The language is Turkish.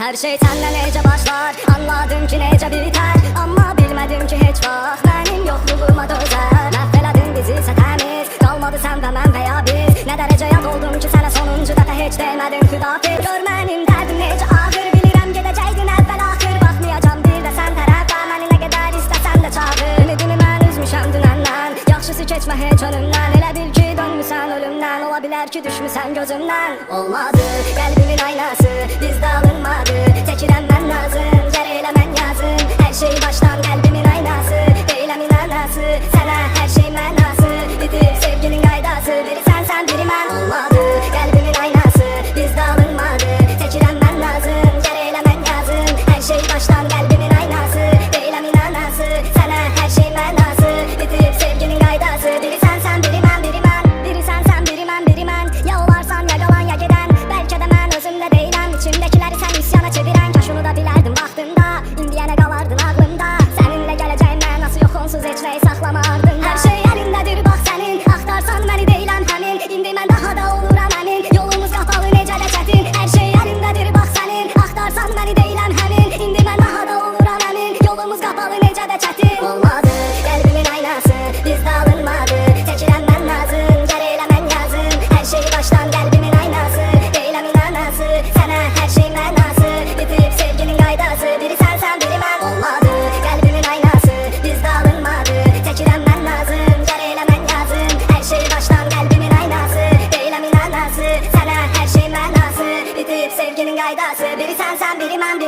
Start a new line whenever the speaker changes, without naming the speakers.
Her şey senden nece başlar Anladım ki nece biter. Ama bilmedim ki hiç vaxt Benim yokluğuma dözer. Məhvələdin bizi sətəmiz Qalmadı sən və mən veya biz. Nə dərəcə yad oldum ki sənə sonuncu dəfə heç demədim Xudafiz Gör mənim dərdim necə ağır Bilirəm gedəcəkdin əvvəl axır Baxmayacam bir də sən tərəfə Məni nə qədər istəsən də çağır. Ümidimi mən üzmüşəm dünəndən Yaxşısı keçmə heç önümdən Elə bil ki dönmüsən ölümdən Ola bilər ki düşmüsən gözümdən Olmadı. Qəlbimin aynası. Bizdə man alive. gelen hemin İndi ben daha da olur ananın Yolumuz kapalı nece de çetin Olmadı kalbimin aynası. Bizde alınmadı. Tekilenmen lazım Gel eylemen lazım. Her şey baştan kalbimin aynası. Eylemin anası Sana her şey menası Bitip sevginin gaydası Biri sen sen biri ben. Olmadı kalbimin aynası. Bizde alınmadı. Tekilenmen lazım Gel eylemen lazım. Her şey baştan kalbimin aynası. Eylemin anası Sana her şey menası Bitip sevginin gaydası Biri sen sen biri ben.